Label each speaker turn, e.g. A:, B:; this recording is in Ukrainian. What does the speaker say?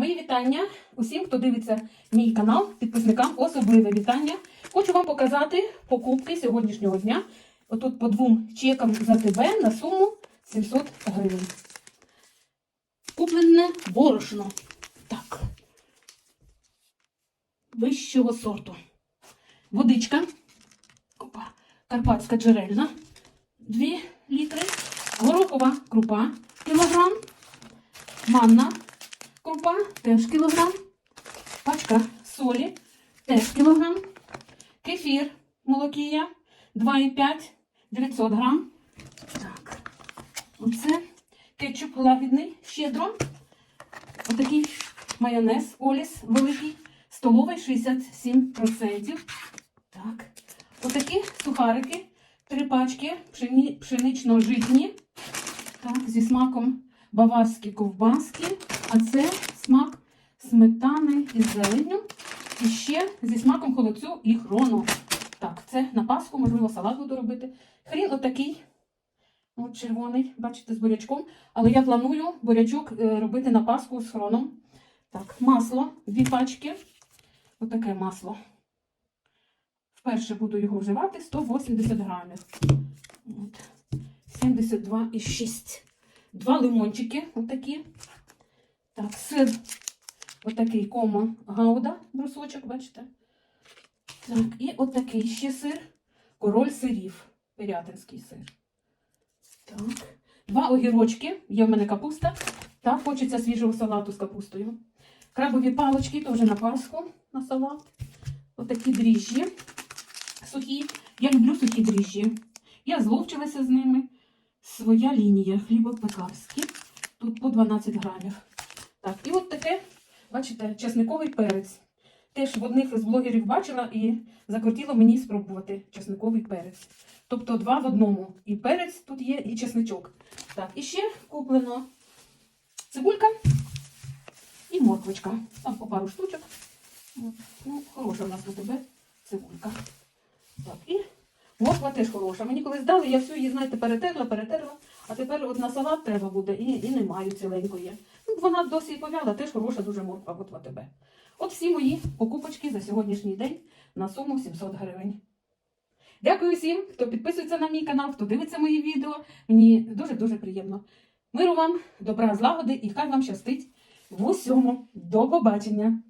A: Мої вітання усім, хто дивиться мій канал, підписникам особливе вітання. Хочу вам показати покупки сьогоднішнього дня. Отут по двом чекам за тебе на суму 700 гривень. Куплене борошно. Так. Вищого сорту. Водичка. Опа. Карпатська джерельна. 2 літри. Горохова крупа кілограм. Манна крупа теж кілограм. Пачка солі теж кілограм. Кефір молокія 2,5 900 грам. Так. Оце кетчуп лагідний щедро. Отакий майонез Оліс великий. Столовий 67%. Так. Отакі сухарики. Три пачки пшенично-житні. Так, зі смаком баварські ковбаски. А це смак сметани із зеленню. І ще зі смаком холодцю і хрону. Так, це на Пасху, можливо, салат буду робити. Хрін отакий. От червоний, бачите, з бурячком. Але я планую бурячок е, робити на Пасху з хроном. Так, масло, дві пачки. Отаке масло. Вперше буду його вживати 180 грамів. От. 72,6. Два лимончики отакі. Так, сир. Отакий кома гауда, брусочок, бачите? Так, і отакий ще сир. Король сирів. Пирятинський сир. Так. Два огірочки. Є в мене капуста. Так, хочеться свіжого салату з капустою. Крабові палочки, теж на Пасху на салат. Отакі дріжджі сухі. Я люблю сухі дріжджі. Я зловчилася з ними. Своя лінія хлібопекарські. Тут по 12 грамів. Так, і от таке, бачите, чесниковий перець. Теж в одних з блогерів бачила і закортіло мені спробувати чесниковий перець. Тобто два в одному. І перець тут є, і чесничок. Так, і ще куплено цибулька і морквочка. Там по пару штучок. Ну, хороша в нас у тебе цибулька. Так, і морква теж хороша. Мені колись дали, я всю її, знаєте, перетерла, перетерла, а тепер от на салат треба буде і, і не маю ціленької. Вона досі повяла, теж хороша дуже морква от АТБ. От всі мої покупочки за сьогоднішній день на суму 700 гривень. Дякую всім, хто підписується на мій канал, хто дивиться мої відео. Мені дуже-дуже приємно. Миру вам, добра, злагоди і хай вам щастить в усьому. До побачення!